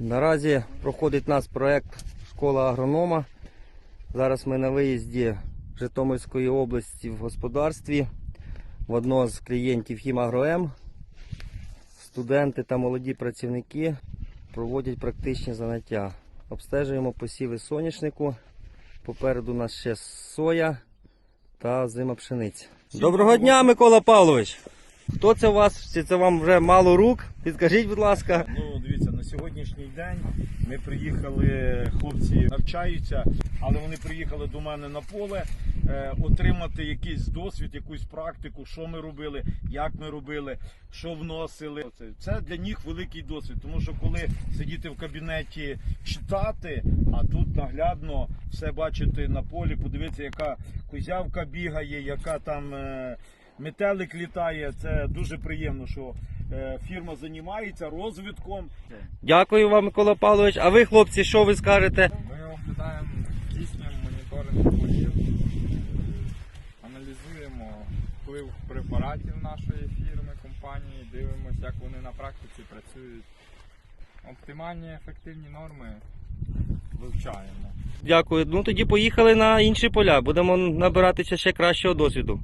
Наразі проходить нас проект Школа агронома. Зараз ми на виїзді Житомирської області в господарстві в одного з клієнтів Хімагроем. Студенти та молоді працівники проводять практичні заняття. Обстежуємо посіви соняшнику. Попереду у нас ще соя та зима пшениці. Доброго дня, Микола Павлович! Хто це у вас? Чи це вам вже мало рук? Підкажіть, будь ласка. Ну, дивіться, сьогоднішній день ми приїхали, хлопці навчаються, але вони приїхали до мене на поле е, отримати якийсь досвід, якусь практику, що ми робили, як ми робили, що вносили. Це, для них великий досвід, тому що коли сидіти в кабінеті читати, а тут наглядно все бачити на полі, подивитися, яка кузявка бігає, яка там. е, Метелик літає, це дуже приємно, що фірма займається розвитком. Дякую вам, Микола Павлович. А ви, хлопці, що ви скажете? Ми оглядаємо, здійснюємо моніторинг полів, аналізуємо вплив препаратів нашої фірми, компанії, дивимося, як вони на практиці працюють. Оптимальні ефективні норми вивчаємо. Дякую. Ну тоді поїхали на інші поля. Будемо набиратися ще кращого досвіду.